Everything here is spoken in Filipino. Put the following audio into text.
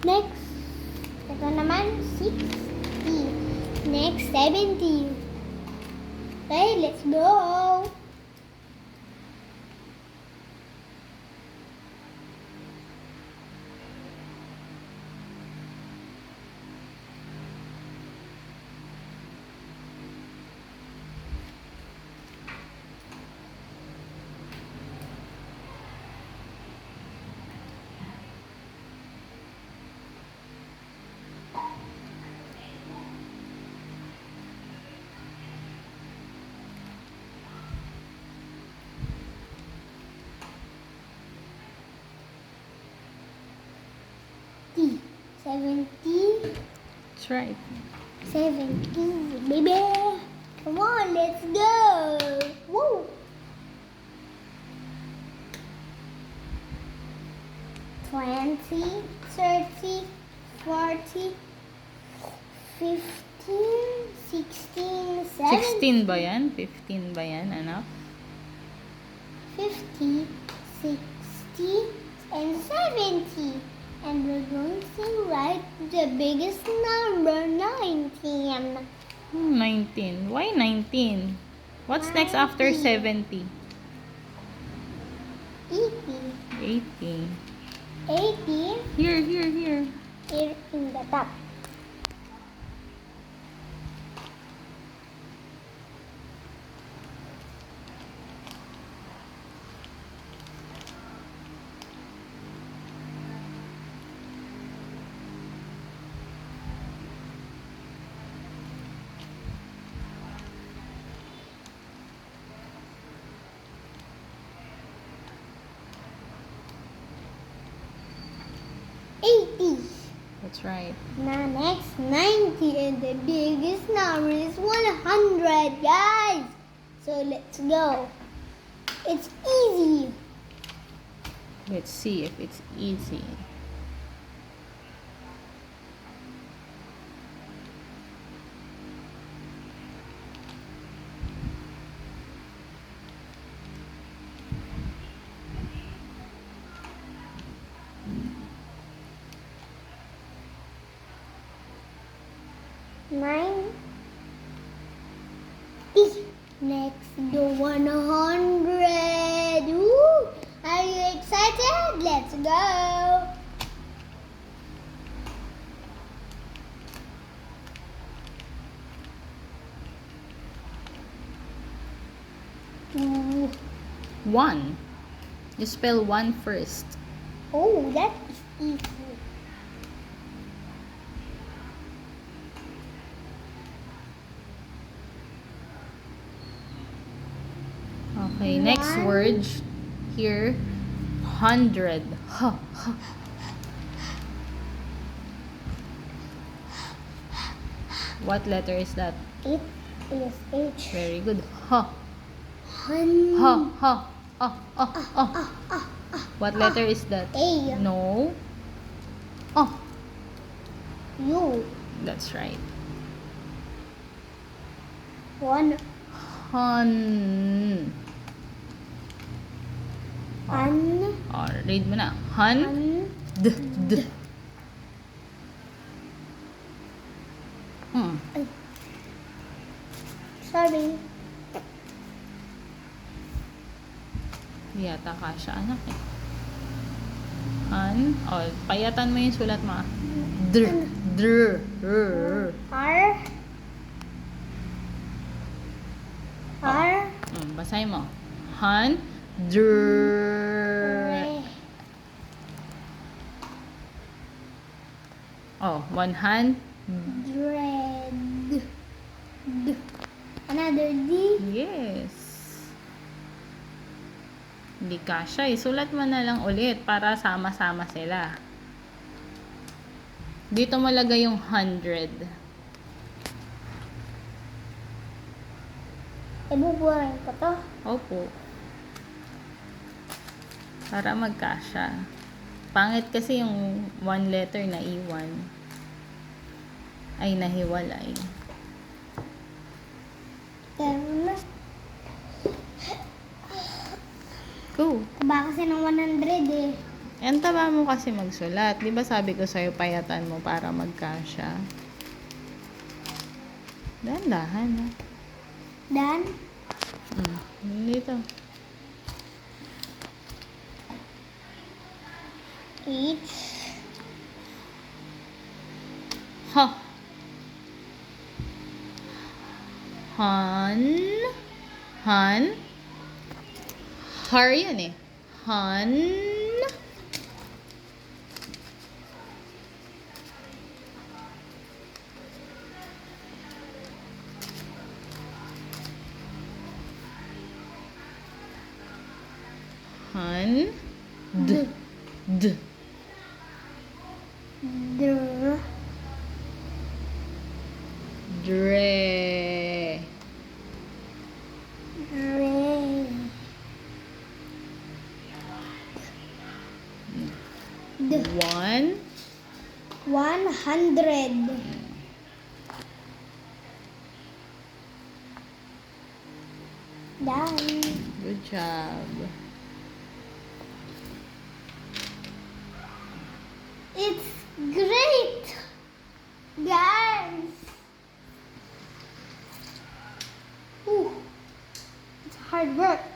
Next, ito naman, 60. Next, 70. Okay, let's go. 70. That's right. 70, baby. Come on, let's go. Woo. Twenty, thirty, forty, fifteen, sixteen, seventeen, 16 ba yan? 15 ba yan, anak? fifty, sixty, and seventy. And we're going to write the biggest number, nineteen. Hmm, 19. Why 19? What's next after 70? 80. 80. 80 Here, here, here. here in the top. Eighty. That's right. Now next ninety and the biggest number is one hundred, guys. So let's go. It's easy. Let's see if it's easy. Next, the one hundred. Woo! Are you excited? Let's go. Two. 1. You spell one first. Oh, that is easy. Okay, next One. word here. 100. Huh, huh. What letter is that? It is H. Very good. Huh. Hun. Huh, huh. Oh, oh, oh. What letter is that? A. No. Oh, U. that's right. One. Hun. Un. Oh, read mo na. Hun. Un. D. D. Hmm. Sorry. Yata kasha anak eh. Hun. Oh, payatan mo yung sulat mo. ah. Dr. Dr. R. R. R. Hmm, basahin mo. Hun. Dr. Oh, one hand. Dread. D. Another D. Yes. Hindi kasha eh. Sulat mo na lang ulit para sama-sama sila. Dito mo lagay yung 100. Ibubuhayin ko to. Opo. Para magkasya. Pangit kasi yung one letter na iwan. Ay nahiwalay. Go. Baka kasi ng 100 eh. Ang taba mo kasi magsulat. Di ba sabi ko sa'yo, payatan mo para magkasya? Dahan-dahan, ha? Done? Hmm. Dito. Each. Ha. Han. Han. Har yan eh. Han. Han. D. D. Dr. Dre. Dre. D. One. One hundred. Done. Good job. It's great, guys. Ooh, it's hard work.